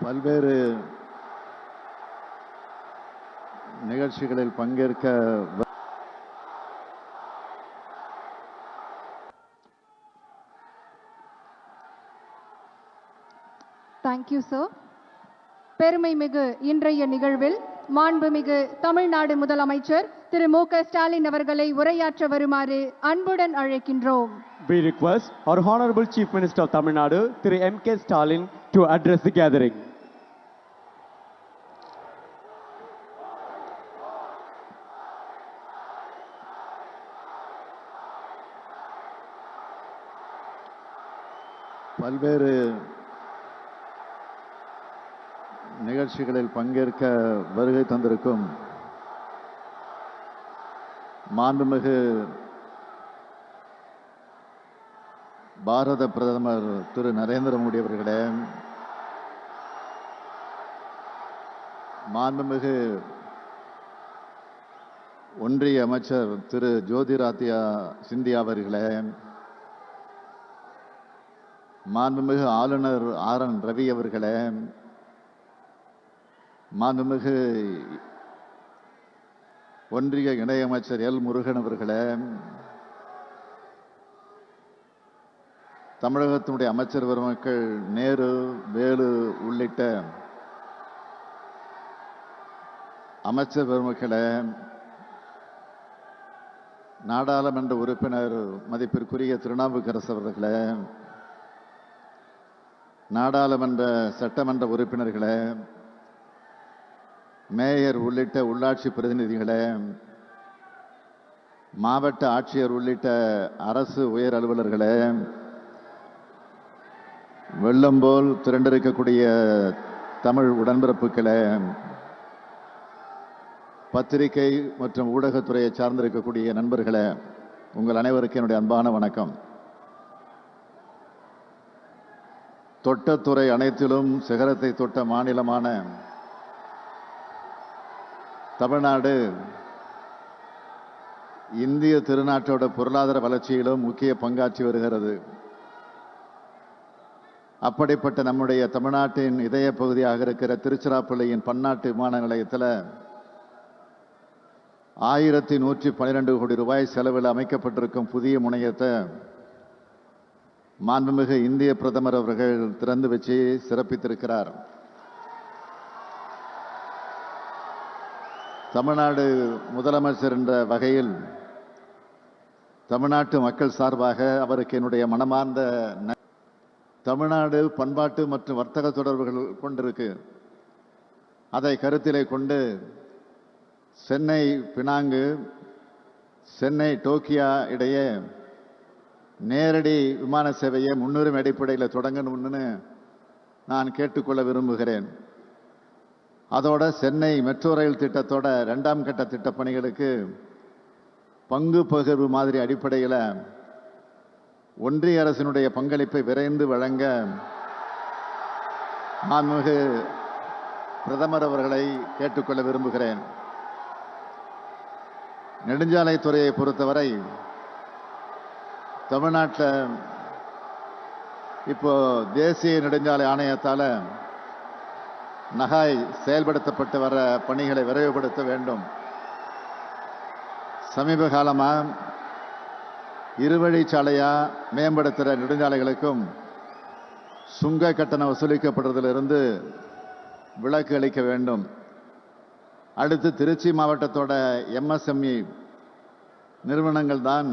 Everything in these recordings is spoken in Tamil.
பல்வேறு நிகழ்ச்சிகளில் பங்கேற்க தேங்க்யூ சார் பெருமைமிகு இன்றைய நிகழ்வில் மாண்புமிகு தமிழ்நாடு முதலமைச்சர் திரு மு க ஸ்டாலின் அவர்களை உரையாற்ற வருமாறு அன்புடன் அழைக்கின்றோம் We request our Honorable Chief Minister of Tamil Nadu, Thiru M.K. Stalin, to address the gathering. பல்வேறு நிகழ்ச்சிகளில் பங்கேற்க வருகை தந்திருக்கும் மாண்புமிகு பாரத பிரதமர் திரு நரேந்திர மோடி அவர்களே மாண்புமிகு ஒன்றிய அமைச்சர் திரு ஜோதிராத்யா சிந்தியா அவர்களே மாண்புமிகு ஆளுநர் ஆர் என் ரவி அவர்களே மாண்புமிகு ஒன்றிய இணையமைச்சர் எல் முருகன் அவர்களே தமிழகத்தினுடைய அமைச்சர் பெருமக்கள் நேரு வேலு உள்ளிட்ட அமைச்சர் பெருமக்களே நாடாளுமன்ற உறுப்பினர் மதிப்பிற்குரிய திருநாவுக்கரசு அவர்களே நாடாளுமன்ற சட்டமன்ற உறுப்பினர்களே மேயர் உள்ளிட்ட உள்ளாட்சி பிரதிநிதிகளே மாவட்ட ஆட்சியர் உள்ளிட்ட அரசு உயர் அலுவலர்களே வெள்ளம் போல் திரண்டிருக்கக்கூடிய தமிழ் உடன்பிறப்புகளே பத்திரிகை மற்றும் ஊடகத்துறையை சார்ந்திருக்கக்கூடிய நண்பர்களே உங்கள் அனைவருக்கும் என்னுடைய அன்பான வணக்கம். தொட்டத்துறை அனைத்திலும் சிகரத்தை தொட்ட மாநிலமான தமிழ்நாடு இந்திய திருநாட்டோட பொருளாதார வளர்ச்சியிலும் முக்கிய பங்காற்றி வருகிறது. அப்படிப்பட்ட நம்முடைய தமிழ்நாட்டின் இதய பகுதியாக இருக்கிற திருச்சிராப்பள்ளியின் பன்னாட்டு விமான நிலையத்தில் ஆயிரத்தி நூற்றி பன்னிரெண்டு கோடி ரூபாய் செலவில் அமைக்கப்பட்டிருக்கும் புதிய முனையத்தை மாண்புமிகு இந்திய பிரதமர் அவர்கள் திறந்து வச்சு சிறப்பித்திருக்கிறார். தமிழ்நாடு முதலமைச்சர் என்ற வகையில் தமிழ்நாட்டு மக்கள் சார்பாக அவருக்கு என்னுடைய மனமார்ந்த ந- தமிழ்நாடு பண்பாட்டு மற்றும் வர்த்தக தொடர்புகள் கொண்டிருக்கு. அதை கருத்திலே கொண்டு சென்னை பினாங்கு சென்னை டோக்கியா இடையே நேரடி விமான சேவையை முன்னுரிமை அடிப்படையில் தொடங்கணும்னு நான் கேட்டுக்கொள்ள விரும்புகிறேன். அதோட சென்னை மெட்ரோ ரயில் திட்டத்தோட ரெண்டாம் கட்ட திட்ட பணிகளுக்கு பங்கு பகிர்வு மாதிரி அடிப்படையில் ஒன்றிய அரசினுடைய பங்களிப்பை விரைந்து வழங்க மாண்புமிகு பிரதமர் அவர்களை கேட்டுக்கொள்ள விரும்புகிறேன். நெடுஞ்சாலைத்துறையை பொறுத்தவரை தமிழ்நாட்டில் இப்போ தேசிய நெடுஞ்சாலை ஆணையத்தால் நகாய் செயல்படுத்தப்பட்டு வர பணிகளை விரைவுபடுத்த வேண்டும். சமீப காலமாக இருவழிச்சாலையாக மேம்படுத்துகிற நெடுஞ்சாலைகளுக்கும் சுங்க கட்டணம் வசூலிக்கப்படுறதிலிருந்து விலக்கு அளிக்க வேண்டும். அடுத்து திருச்சி மாவட்டத்தோட எம்எஸ்எம்இ நிறுவனங்கள் தான்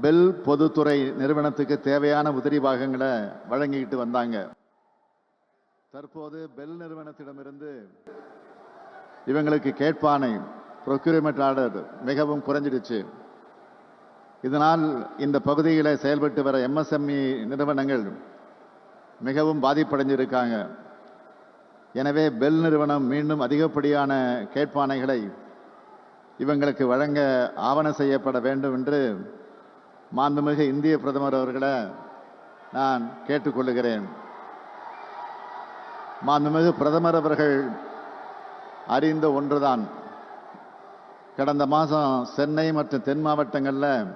பெல் பொதுத்துறை நிறுவனத்துக்கு தேவையான உதிரி பாகங்களை வழங்கிக்கிட்டு வந்தாங்க. தற்போது பெல் நிறுவனத்திடமிருந்து இவங்களுக்கு கேட்பானை ப்ரொக்யூர்மெண்ட் ஆர்டர் மிகவும் குறைஞ்சிடுச்சு. இதனால் இந்த பகுதியில் செயல்பட்டு வர எம்எஸ்எம்இ நிறுவனங்கள் மிகவும் பாதிப்படைஞ்சிருக்காங்க. எனவே பெல் நிறுவனம் மீண்டும் அதிகப்படியான கேட்பானைகளை இவங்களுக்கு வழங்க ஆவணம் செய்யப்பட வேண்டும் என்று மாண்புமிகு இந்திய பிரதமர் அவர்களை நான் கேட்டுக்கொள்கிறேன். மாண்புமிகு பிரதமர் அவர்கள் அறிந்த ஒன்றுதான். கடந்த மாதம் சென்னை மற்றும் தென் மாவட்டங்களில்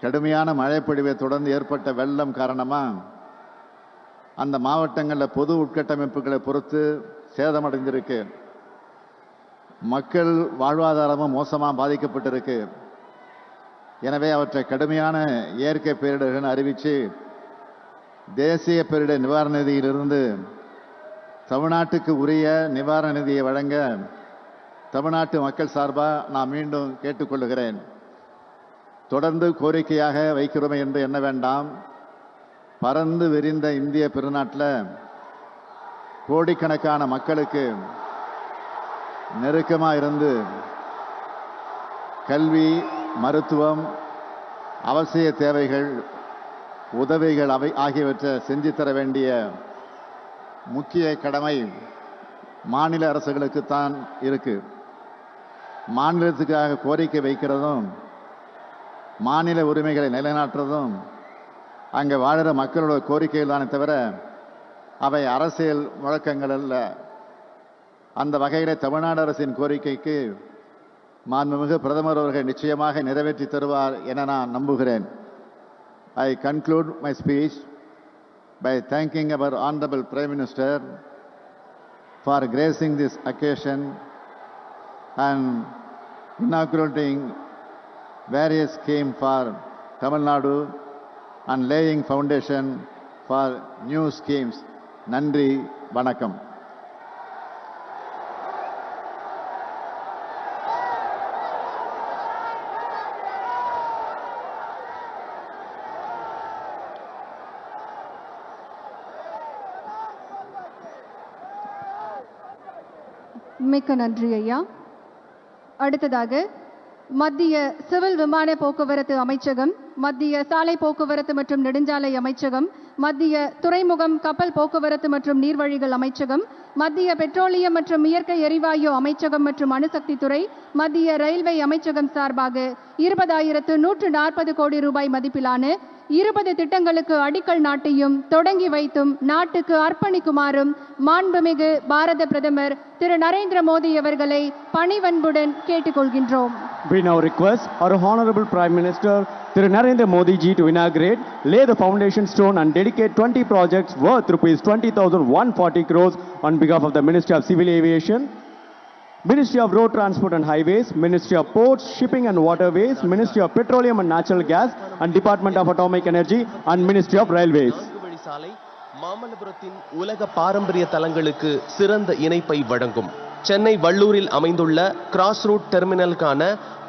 கடுமையான மழைப்பொழிவை தொடர்ந்து ஏற்பட்ட வெள்ளம் காரணமாக அந்த மாவட்டங்களில் பொது உட்கட்டமைப்புகளை பொறுத்து சேதமடைந்திருக்கு. மக்கள் வாழ்வாதாரமும் மோசமாக பாதிக்கப்பட்டிருக்கு. எனவே அவற்றை கடுமையான இயற்கை பேரிடர்கள் அறிவித்து தேசிய பேரிடர் நிவாரண நிதியிலிருந்து தமிழ்நாட்டுக்கு உரிய நிவாரண நிதியை வழங்க தமிழ்நாட்டு மக்கள் சார்பாக நான் மீண்டும் கேட்டுக்கொள்கிறேன் தொடர்ந்து கோரிக்கையாக வைக்கிறோமே என்று எண்ண வேண்டாம். பறந்து விரிந்த இந்திய பெருநாட்டில் கோடிக்கணக்கான மக்களுக்கு நெருக்கமாக இருந்து கல்வி மருத்துவம் அவசிய தேவைகள் உதவிகள் அவை ஆகியவற்றை செஞ்சு தர வேண்டிய முக்கிய கடமை மாநில அரசுகளுக்குத்தான் இருக்கு. மாநிலத்துக்காக கோரிக்கை வைக்கிறதும் மாநில உரிமைகளை நிலைநாட்டுறதும் அங்கே வாழ்கிற மக்களோட கோரிக்கைகள் தானே தவிர அவை அரசியல் முழக்கங்கள் அல்ல. அந்த வகையில் தமிழ்நாடு அரசின் கோரிக்கைக்கு மாண்புமிகு பிரதமர் அவர்கள் நிச்சயமாக நிறைவேற்றி தருவார் என நான் நம்புகிறேன் I conclude my speech by thanking our honourable prime minister for gracing this occasion and inaugurating various scheme for Tamil Nadu and laying foundation for new schemes நன்றி வணக்கம் மிக்க நன்றி ஐயா. அடுத்ததாக மத்திய சிவில் விமான போக்குவரத்து அமைச்சகம் மத்திய சாலை போக்குவரத்து மற்றும் நெடுஞ்சாலை அமைச்சகம் மத்திய துறைமுகம் கப்பல் போக்குவரத்து மற்றும் நீர்வழிகள் அமைச்சகம் மத்திய பெட்ரோலியம் மற்றும் இயற்கை எரிவாயு அமைச்சகம் மற்றும் அணுசக்தித்துறை மத்திய ரயில்வே அமைச்சகம் சார்பாக இருபதாயிரத்து நூற்று நாற்பது கோடி ரூபாய் மதிப்பிலான இருபது திட்டங்களுக்கு அடிக்கல் நாட்டியும் தொடங்கி வைத்தும் நாட்டுக்கு அர்ப்பணிக்குமாறும் மாண்புமிகு பாரத பிரதமர் திரு நரேந்திர மோடி அவர்களை பணிவன்புடன் கேட்டுக்கொள்கின்றோம் We now request our Honorable Prime Minister Thiru Narendra Modi ji to inaugurate, lay the foundation stone and dedicate 20 projects worth rupees 20,140 crores on behalf of the Ministry of Civil Aviation, Ministry of Road Transport and Highways, Ministry of Ports, Shipping and Waterways, Ministry of Petroleum and Natural Gas and Department of Atomic Energy and Ministry of Railways. மாமல்லபுரத்தின் உலக பாரம்பரிய தலங்களுக்கு சிறந்த இணைப்பை வழங்கும் சென்னை வள்ளூரில் அமைந்துள்ள கிராஸ் ரூட் டெர்மினலுக்கான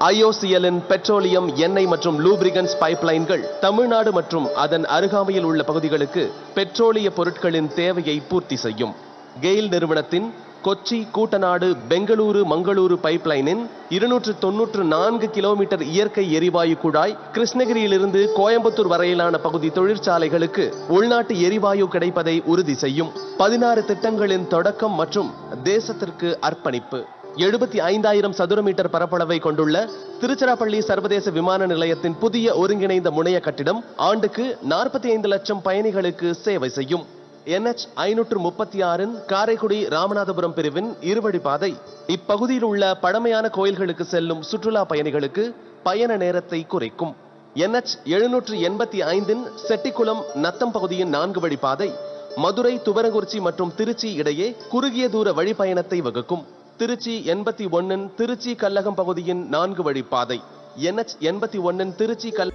ஐஓசிஎல்லின் பெட்ரோலியம் எண்ணெய் மற்றும் லூப்ரிகன்ஸ் பைப்லைன்கள் தமிழ்நாடு மற்றும் அதன் அருகாமையில் உள்ள பகுதிகளுக்கு பெட்ரோலிய பொருட்களின் தேவையை பூர்த்தி செய்யும் கெயில் நிறுவனத்தின் கொச்சி கூட்டநாடு பெங்களூரு மங்களூரு பைப்லைனின் இருநூற்று தொன்னூற்று நான்கு கிலோமீட்டர் இயற்கை எரிவாயு குழாய் கிருஷ்ணகிரியிலிருந்து கோயம்புத்தூர் வரையிலான பகுதி தொழிற்சாலைகளுக்கு உள்நாட்டு எரிவாயு கிடைப்பதை உறுதி செய்யும். பதினாறு திட்டங்களின் தொடக்கம் மற்றும் தேசத்திற்கு அர்ப்பணிப்பு. எழுபத்தி ஐந்தாயிரம் சதுர மீட்டர் பரப்பளவை கொண்டுள்ள திருச்சிராப்பள்ளி சர்வதேச விமான நிலையத்தின் புதிய ஒருங்கிணைந்த முனைய கட்டிடம் ஆண்டுக்கு நாற்பத்தி ஐந்து லட்சம் பயணிகளுக்கு சேவை செய்யும். என்எச் ஐநூற்று முப்பத்தி ஆறின் காரைக்குடி ராமநாதபுரம் பிரிவின் இருவழி பாதை இப்பகுதியில் உள்ள பழமையான கோயில்களுக்கு செல்லும் சுற்றுலா பயணிகளுக்கு பயண நேரத்தை குறைக்கும். என்எச் எழுநூற்று எண்பத்தி ஐந்தின் செட்டிக்குளம் நத்தம் பகுதியின் நான்கு வழி பாதை மதுரை துவரங்குறிச்சி மற்றும் திருச்சி இடையே குறுகிய தூர வழிப்பயணத்தை வகுக்கும். திருச்சி எண்பத்தி ஒன்னின் திருச்சி கல்லகம் பகுதியின் நான்கு வழி பாதை என்எச் எண்பத்தி ஒன்னின் திருச்சி கல்